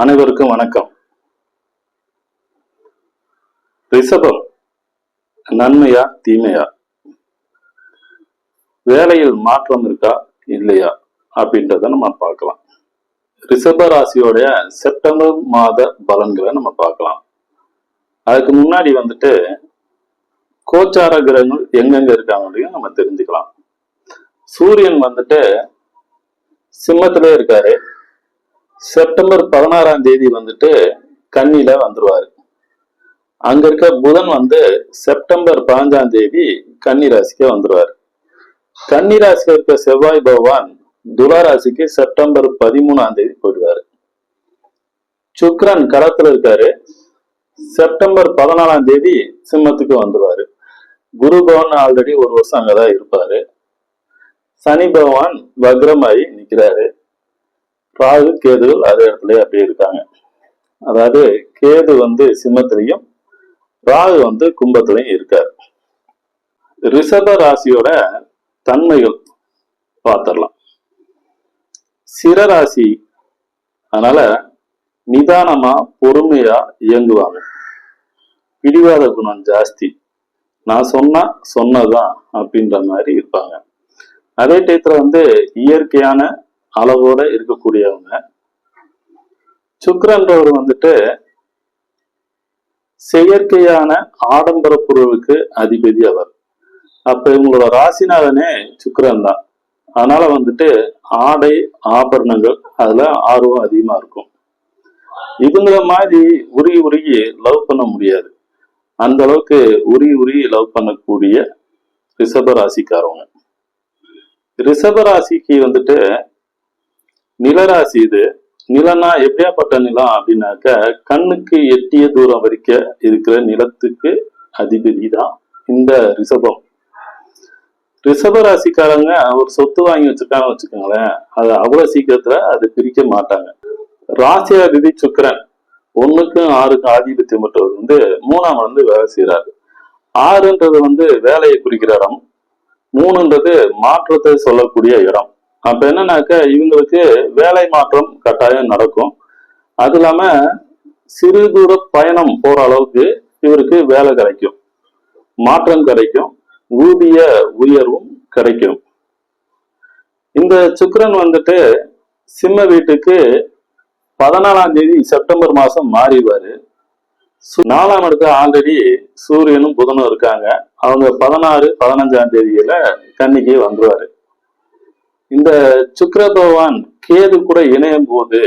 அனைவருக்கும் வணக்கம். ரிஷபம் நன்மையா தீமையா? வேலையில் மாற்றம் இருக்கா இல்லையா? அப்படின்றத நம்ம பார்க்கலாம். ரிஷப ராசியோடைய செப்டம்பர் மாத பலன்களை நம்ம பார்க்கலாம். அதுக்கு முன்னாடி வந்துட்டு கோச்சார கிரகங்கள் எங்கெங்க இருக்காங்க நம்ம தெரிஞ்சுக்கலாம். சூரியன் வந்துட்டு சிம்மத்திலே இருக்காரு. செப்டம்பர் பதினாறாம் தேதி வந்துட்டு கன்னியில வந்துருவாரு. அங்க இருக்க புதன் வந்து செப்டம்பர் பதினஞ்சாம் தேதி கன்னி ராசிக்கு வந்துருவாரு. கன்னி ராசியில இருக்க செவ்வாய் பகவான் துளாராசிக்கு செப்டம்பர் பதிமூணாம் தேதி போயிடுவாரு. சுக்ரன் களத்துல இருக்காரு. செப்டம்பர் பதினாலாம் தேதி சிம்மத்துக்கு வந்துருவாரு. குரு பவன் ஆல்ரெடி ஒரு வருஷம் அங்கதான் இருப்பாரு. சனி பகவான் வக்ரமாயி நிக்கிறாரு. ராகு கேதுகள் அதே இடத்துல அப்படியே இருக்காங்க. அதாவது கேது வந்து சிம்மத்திலையும் ராகு வந்து கும்பத்திலையும் இருக்காரு. ரிஷப ராசியோட தன்மைகள் பார்த்துடலாம். சிரராசி அதனால நிதானமா பொறுமையா இயங்குவாங்க. பிடிவாத குணம் ஜாஸ்தி. நான் சொன்னா சொன்னதான் அப்படின்ற மாதிரி இருப்பாங்க. அதே டயத்துல வந்து இயற்கையான அளவோட இருக்கக்கூடியவங்க. சுக்கரன்றவர் வந்துட்டு செயற்கையான ஆடம்பர பொருளுக்கு அதிபதி அவர். அப்ப இவங்களோட ராசினாலனே சுக்கரன் தான் அதனால வந்துட்டு ஆடை ஆபரணங்கள் அதுல ஆர்வம் அதிகமா இருக்கும். இவங்கள மாதிரி உருகி உருகி லவ் பண்ண முடியாது. அந்த அளவுக்கு உருகி உருகி லவ் பண்ணக்கூடிய ரிஷப ராசிக்காரவங்க. ரிஷப ராசிக்கு வந்துட்டு நிலராசி இது. நிலம்னா எப்படியாப்பட்ட நிலம் அப்படின்னாக்க கண்ணுக்கு எட்டிய தூரம் வரைக்கும் இருக்கிற நிலத்துக்கு அதிபதி தான் இந்த ரிஷபம். ரிஷப ராசிக்காரங்க ஒரு சொத்து வாங்கி வச்சிருக்காங்க வச்சுக்கோங்களேன். அது அவ்வளவு சீக்கிரத்துல அது பிரிக்க மாட்டாங்க. ராசியாதிபதி சுக்கரன். ஒண்ணுக்கும் ஆறுக்கும் ஆதிபத்தியம் பெற்றவர் வந்து மூணாம் வந்து வேலை செய்யறாரு ஆறுன்றது வந்து வேலையை குறிக்கிற இடம். மூணுன்றது மாற்றத்தை சொல்லக்கூடிய இடம். அப்ப என்னன்னாக்க இவங்களுக்கு வேலை மாற்றம் கட்டாயம் நடக்கும். அது இல்லாம சிறு தூர பயணம் போற அளவுக்கு இவருக்கு வேலை கிடைக்கும். மாற்றம் கிடைக்கும். ஊதிய உயர்வும் கிடைக்கும். இந்த சுக்கிரன் வந்துட்டு சிம்ம வீட்டுக்கு பதினாலாம் தேதி செப்டம்பர் மாசம் மாறிவாரு சு- நாலாம் இடத்துல ஆல்ரெடி சூரியனும் புதனும் இருக்காங்க. அவங்க பதினாறு பதினஞ்சாம் தேதியில கன்னிக்கு வந்துருவாரு. இந்த சுக்கர பகவான் கேது கூட இணையும் போது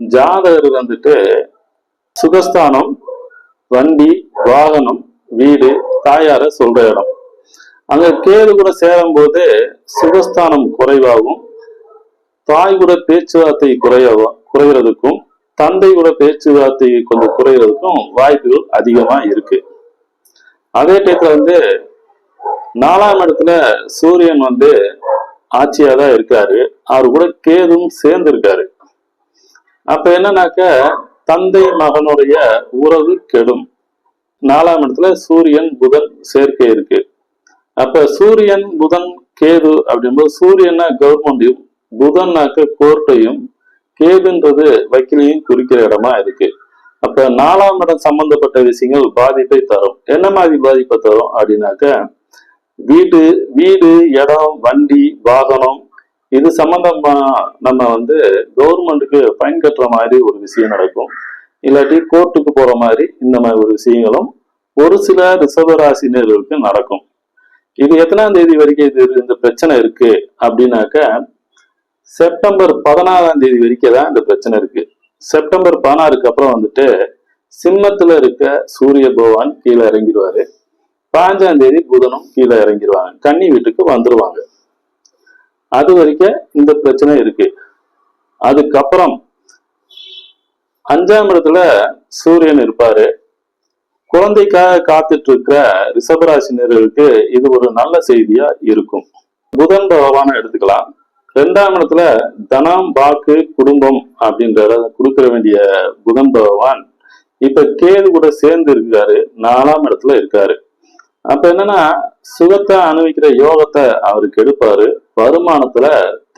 ஜாதகர் வந்துட்டு சுகஸ்தானம் வண்டி வாகனம் வீடு தாயார சொல்ற இடம். அங்க கேது கூட சேரும் போது சுகஸ்தானம் குறைவாகும். தாய் கூட பேச்சுவார்த்தை குறையவும் குறைகிறதுக்கும் தந்தை கூட பேச்சுவார்த்தை கொஞ்சம் குறைகிறதுக்கும் வாய்ப்புகள் அதிகமா இருக்கு. அதே டயத்துல வந்து நாலாம் இடத்துல சூரியன் வந்து ஆட்சியா தான் இருக்காரு. அவர் கூட கேதும் சேர்ந்து இருக்காரு அப்ப என்னன்னாக்க தந்தை மகனுடைய உறவு கெடும். நாலாம் இடத்துல சூரியன் புதன் சேர்க்கை இருக்கு. அப்ப சூரியன் புதன் கேது அப்படிங்கும்போது சூரியன்னா கவர்மெண்டையும் புதன்னாக்க கோர்ட்டையும் கேதுன்றது வக்கீலையும் குறிக்கிற இடமா இருக்கு. அப்ப நாலாம் இடம் சம்பந்தப்பட்ட விஷயங்கள் பாதிப்பை தரும். என்ன மாதிரி பாதிப்பை தரும் அப்படின்னாக்க வீடு வீடு இடம் வண்டி வாகனம் இது சம்பந்தமா நம்ம வந்து கவர்மெண்ட்டுக்கு ஃபைன் கட்டுற மாதிரி ஒரு விஷயம் நடக்கும். இல்லாட்டி கோர்ட்டுக்கு போற மாதிரி இந்த மாதிரி ஒரு விஷயங்களும் ஒரு சில ரிசர்வராசினர்களுக்கு நடக்கும். இது எத்தனாம் தேதி வரைக்கும் இது இந்த பிரச்சனை இருக்கு அப்படின்னாக்க செப்டம்பர் பதினாறாம் தேதி வரைக்கும் தான் இந்த பிரச்சனை இருக்கு. செப்டம்பர் பதினாறுக்கு அப்புறம் வந்துட்டு சிம்மத்துல இருக்க சூரிய பகவான் கீழே இறங்கிடுவாரு. பாஞ்சாம் தேதி புதனும் கீழே இறங்கிடுவாங்க கன்னி வீட்டுக்கு வந்துருவாங்க. அது வரைக்கும் இந்த பிரச்சனை இருக்கு. அதுக்கப்புறம் அஞ்சாம் இடத்துல சூரியன் இருப்பாரு. குழந்தைக்காக காத்துட்டு இருக்கிற ரிஷபராசினியர்களுக்கு இது ஒரு நல்ல செய்தியா இருக்கும். புதன் பகவானை எடுத்துக்கலாம். ரெண்டாம் இடத்துல தனம் வாக்கு குடும்பம் அப்படின்றத கொடுக்கற வேண்டிய புதன் பகவான் இப்ப கேது கூட சேர்ந்து இருக்காரு. நாலாம் இடத்துல இருக்காரு. அப்ப என்னன்னா சுகத்தை அனுபவிக்கிற யோகத்தை அவருக்கு எடுப்பாரு வருமானத்துல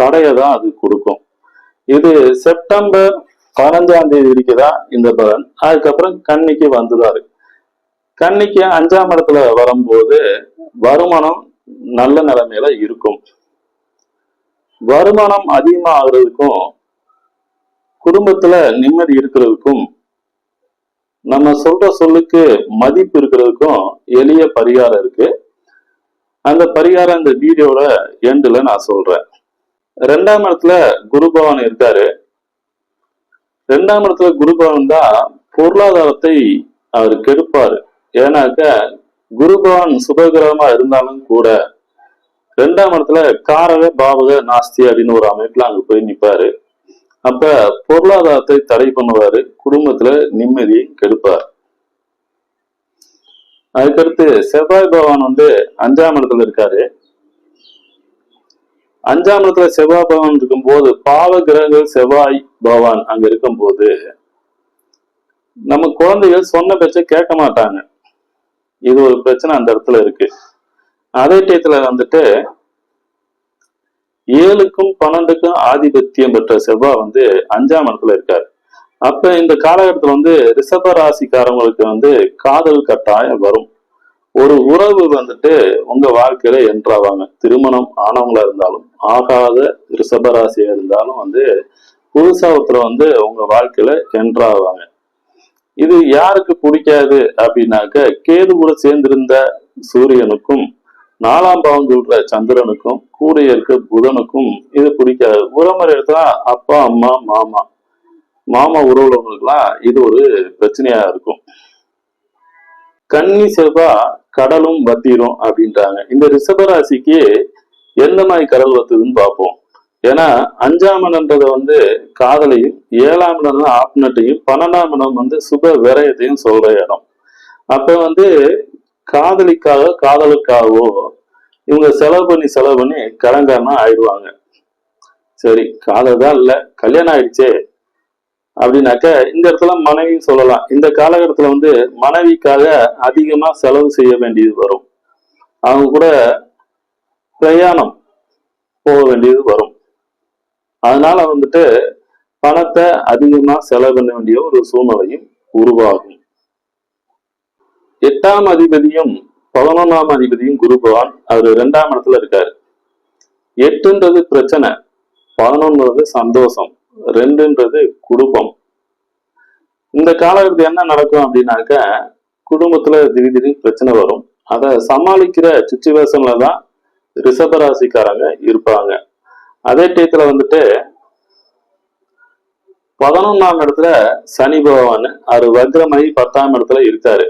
தடையை தான் அது கொடுக்கும். இது செப்டம்பர் பதினஞ்சாம் தேதி இருக்குதா இந்த பலன். அதுக்கப்புறம் கன்னிக்கு வந்துதாரு. கன்னிக்கு அஞ்சாம் இடத்துல வரும்போது வருமானம் நல்ல நிலைமையில இருக்கும். வருமானம் அதிகமாகிறதுக்கும் குடும்பத்துல நிம்மதி இருக்கிறதுக்கும் நம்ம சொல்ற சொல்லுக்கு மதிப்பு இருக்கிறதுக்கும் எளிய பரிகாரம் இருக்கு. அந்த பரிகாரம் இந்த வீடியோட எண்டுல நான் சொல்றேன். ரெண்டாம் இடத்துல குரு பகவான் இருக்காரு. ரெண்டாம் இடத்துல குரு பகவான் தான் பொருளாதாரத்தை அவர் கெடுப்பாரு. ஏன்னாக்க குரு பகவான் சுபகிரகமா இருந்தாலும் கூட ரெண்டாம் இடத்துல காரக பாவக நாஸ்தி அப்படின்னு ஒரு அமைப்புல அங்க போய் நிப்பாரு. அப்ப பொருளாதாரத்தை தடை பண்ணுவாரு குடும்பத்துல நிம்மதியை கெடுப்பார். அதுக்கடுத்து செவ்வாய் பகவான் வந்து அஞ்சாம் இடத்துல இருக்காரு. அஞ்சாம் இடத்துல செவ்வாய் பகவான் இருக்கும்போது பாவ கிரகங்கள் செவ்வாய் பகவான் அங்க இருக்கும்போது நம்ம குழந்தைகள் சொன்ன பேச்ச கேட்க மாட்டாங்க. இது ஒரு பிரச்சனை அந்த இடத்துல இருக்கு. அதே டயத்துல வந்துட்டு ஏழுக்கும் பன்னெண்டுக்கும் ஆதிபத்தியம் பெற்ற செவ்வாய் வந்து அஞ்சாம் இடத்துல இருக்காரு. அப்ப இந்த காலகட்டத்துல வந்து ரிஷப ராசிக்காரங்களுக்கு வந்து காதல் கட்டாயம் வரும். ஒரு உறவு வந்துட்டு உங்க வாழ்க்கையில என்றாவாங்க திருமணம் ஆனவங்களா இருந்தாலும் ஆகாத ரிஷப ராசியா இருந்தாலும் வந்து புதுசா ஒருத்தர் வந்து உங்க வாழ்க்கையில என்றாவாங்க இது யாருக்கு பிடிக்காது அப்படின்னாக்க கேது கூட சேர்ந்திருந்த சூரியனுக்கும் நாலாம் பாவம் சொல்ற சந்திரனுக்கும் கூட இருக்க புதனுக்கும் இது பிடிக்காது. உறமுறை எடுத்தா அப்பா அம்மா மாமா. மாமா உறவுகளுக்கெல்லாம் இது ஒரு பிரச்சனையா இருக்கும். கன்னி செவ்வா கடலும் வத்திரும் அப்படின்றாங்க. இந்த ரிஷபராசிக்கு எந்த மாதிரி கடல் வத்துதுன்னு பார்ப்போம். ஏன்னா அஞ்சாம் இடம்ன்றத வந்து காதலையும் ஏழாம் இடம் ஆப்னட்டையும் பன்னெண்டாம் இடம் வந்து சுப விரயத்தையும் சொல்ற இடம். அப்ப வந்து காதலிக்காக காதலுக்காகவோ இவங்க செலவு பண்ணி செலவு பண்ணி கடங்காரனா ஆயிடுவாங்க. சரி காதல் தான் இல்லை கல்யாணம் ஆயிடுச்சே அப்படின்னாக்க இந்த இடத்துல மனைவி சொல்லலாம். இந்த காலகட்டத்தில் வந்து மனைவிக்காக அதிகமாக செலவு செய்ய வேண்டியது வரும். அவங்க கூட பிரயாணம் போக வேண்டியது வரும். அதனால வந்துட்டு பணத்தை அதிகமாக செலவு பண்ண வேண்டிய ஒரு சூழ்நிலையும் உருவாகும். எட்டாம் அதிபதியும் பதினொன்னாம் அதிபதியும் குரு பகவான் அவர் ரெண்டாம் இடத்துல இருக்காரு. எட்டுன்றது பிரச்சனை பதினொன்றது சந்தோஷம் ரெண்டுன்றது குடும்பம். இந்த காலகட்டத்தில் என்ன நடக்கும் அப்படின்னாக்க குடும்பத்துல திடீர் திடீர்னு பிரச்சனை வரும். அதை சமாளிக்கிற சுச்சுவேஷன்ல தான் ரிஷபராசிக்காரங்க இருப்பாங்க. அதே டயத்துல வந்துட்டு பதினொன்னாம் இடத்துல சனி பகவான் அவர் வக்ரமணி பத்தாம் இடத்துல இருக்காரு.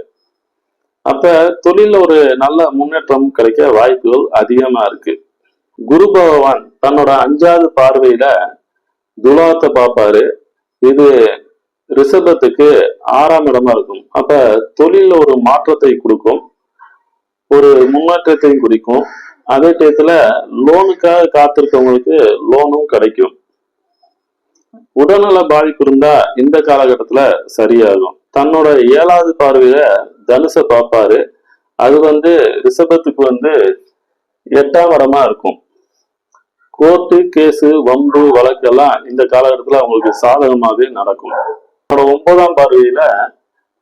அப்ப தொழில ஒரு நல்ல முன்னேற்றம் கிடைக்க வாய்ப்புகள் அதிகமா இருக்கு. குரு பகவான் தன்னோட அஞ்சாவது பார்வையில துலாத்தை பார்ப்பாரு. இது ரிஷபத்துக்கு ஆறாம் இடமா இருக்கும். அப்ப தொழில ஒரு மாற்றத்தை கொடுக்கும். ஒரு முன்னேற்றத்தையும் குறிக்கும். அதே டயத்துல லோனுக்காக காத்திருக்கவங்களுக்கு லோனும் கிடைக்கும். உடல்நல பாதிப்பு இருந்தா இந்த காலகட்டத்துல சரியாகும். தன்னோட ஏழாவது பார்வையில தனுசை பார்ப்பாரு. அது வந்து ரிஷபத்துக்கு வந்து எட்டாம் இடமா இருக்கும். கோர்ட்டு கேஸு வம்பு வழக்கெல்லாம் இந்த காலகட்டத்துல அவங்களுக்கு சாதகமாகவே நடக்கும். அவரோட ஒன்பதாம் பார்வையில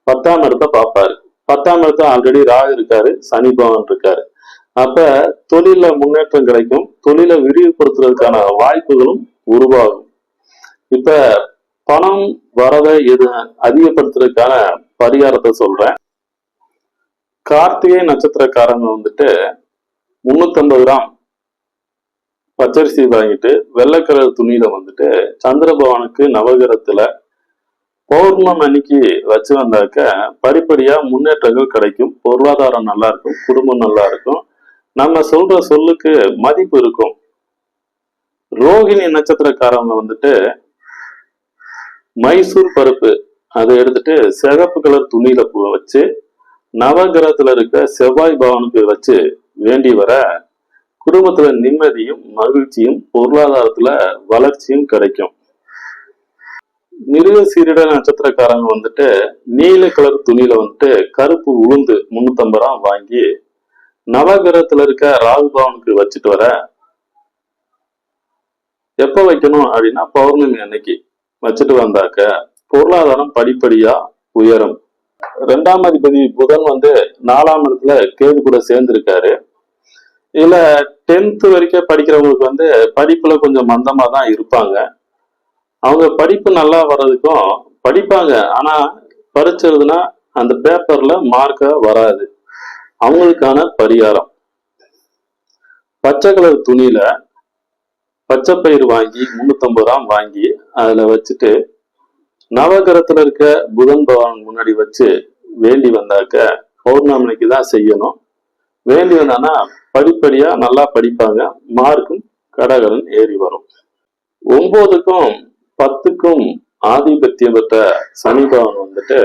பத்தாம் இடத்தை பார்ப்பாரு. பத்தாம் இடத்த ஆல்ரெடி ராகு இருக்காரு சனி பவன் இருக்காரு. அப்ப தொழில முன்னேற்றம் கிடைக்கும். தொழிலை விரிவுபடுத்துறதுக்கான வாய்ப்புகளும் உருவாகும். இப்ப பணம் வரவை எது அதிகப்படுத்துறதுக்கான பரிகாரத்தை சொல்றேன். கார்த்திகை நட்சத்திரக்காரங்க வந்துட்டு முன்னூத்தம்பது கிராம் பச்சரிசி வாங்கிட்டு வெள்ளை கலர் துணியில வந்துட்டு சந்திர பகவானுக்கு நவகிரகத்துல அன்னைக்கு வச்சு வந்தாக்க படிப்படியா முன்னேற்றங்கள் கிடைக்கும். பொருளாதாரம் நல்லா இருக்கும். குடும்பம் நல்லா இருக்கும். நம்ம சொல்ற சொல்லுக்கு மதிப்பு இருக்கும். ரோகிணி நட்சத்திரக்காரவங்க வந்துட்டு மைசூர் பருப்பு அதை எடுத்துட்டு சிகப்பு கலர் துணியில வச்சு நவகிரகத்துல இருக்க செவ்வாய் பவனுக்கு வச்சு வேண்டி வர குடும்பத்துல நிம்மதியும் மகிழ்ச்சியும் பொருளாதாரத்துல வளர்ச்சியும் கிடைக்கும். மிருக சீரிட நட்சத்திரக்காரங்க வந்துட்டு நீல கலர் துணியில வந்துட்டு கருப்பு உளுந்து முன்னூத்தம்பது ரூபா வாங்கி நவகிரகத்துல இருக்க ராகு பவனுக்கு வச்சுட்டு வர எப்ப வைக்கணும் அப்படின்னா பௌர்ணமி அன்னைக்கு வச்சுட்டு வந்தாக்க பொருளாதாரம் படிப்படியா உயரும். ரெண்டாம் அதிபதி புதன் வந்து நாலாம் இடத்துல கேது கூட சேர்ந்திருக்காரு. இதுல டென்த் வரைக்கும் படிக்கிறவங்களுக்கு வந்து படிப்புல கொஞ்சம் மந்தமா தான் இருப்பாங்க. அவங்க படிப்பு நல்லா வர்றதுக்கும் படிப்பாங்க. ஆனா பரிச்சதுன்னா அந்த பேப்பர்ல மார்க்க வராது. அவங்களுக்கான பரிகாரம். பச்சை கலர் துணியில பச்சை பயிர் வாங்கி முன்னூத்தம்பது ரூபா வாங்கி அதுல வச்சுட்டு நவகரத்துல இருக்க புதன் பகவான் முன்னாடி வச்சு வேண்டி வந்தாக்க பௌர்ணமிக்கு தான் செய்யணும். வேண்டி வந்தானா படிப்படியா நல்லா படிப்பாங்க. மார்க்கும் கடகடன் ஏறி வரும். ஒன்பதுக்கும் பத்துக்கும் ஆதிபத்தியம் பெற்ற சனி பகவான் வந்துட்டு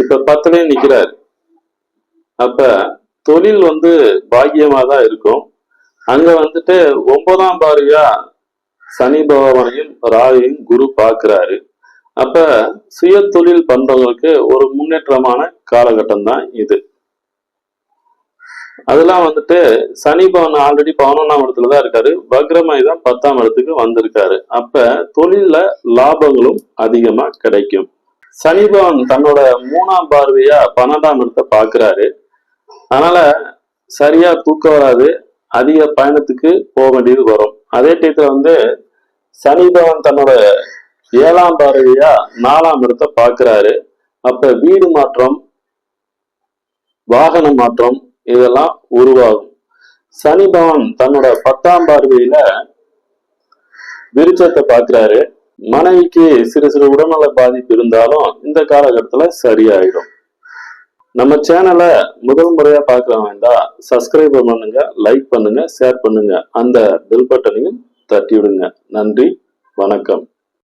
இப்ப பத்துலயும் நிக்கிறாரு. அப்ப தொழில் வந்து பாக்கியமா தான் இருக்கும். அங்க வந்துட்டு ஒன்பதாம் பார்வையா சனி பகவானையும் ராயையும் குரு பாக்குறாரு அப்ப சுய தொழில் பண்றவங்களுக்கு ஒரு முன்னேற்றமான காலகட்டம் தான் இது. அதெல்லாம் வந்துட்டு சனி பவன் ஆல்ரெடி பதினொன்றாம் இடத்துல தான் இருக்காரு. பக்ரமாய் தான் பத்தாம் இடத்துக்கு வந்திருக்காரு. அப்ப தொழில்ல லாபங்களும் அதிகமா கிடைக்கும். சனி பவன் தன்னோட மூணாம் பார்வையா பன்னெண்டாம் இடத்தை பாக்குறாரு அதனால சரியா தூக்கம் வராது. அதிக பயணத்துக்கு போக வேண்டியது வரும். அதே டயத்துல வந்து சனி பவன் தன்னோட ஏழாம் பார்வையா? நாலாம் இடத்தை பாக்குறாரு அப்ப வீடு மாற்றம் வாகன மாற்றம் இதெல்லாம் உருவாகும். சனி பவன் தன்னோட பத்தாம் பார்வையில விருச்சத்தை பாக்குறாரு மனைவிக்கு சிறு சிறு உடல்நல பாதிப்பு இருந்தாலும் இந்த காலகட்டத்துல சரியாயிடும். நம்ம சேனலை முதல் முறையா பார்க்கறவங்க இருந்தா சப்ஸ்கிரைப் பண்ணுங்க லைக் பண்ணுங்க ஷேர் பண்ணுங்க. அந்த பெல் பட்டனையும் தட்டி விடுங்க நன்றி வணக்கம்.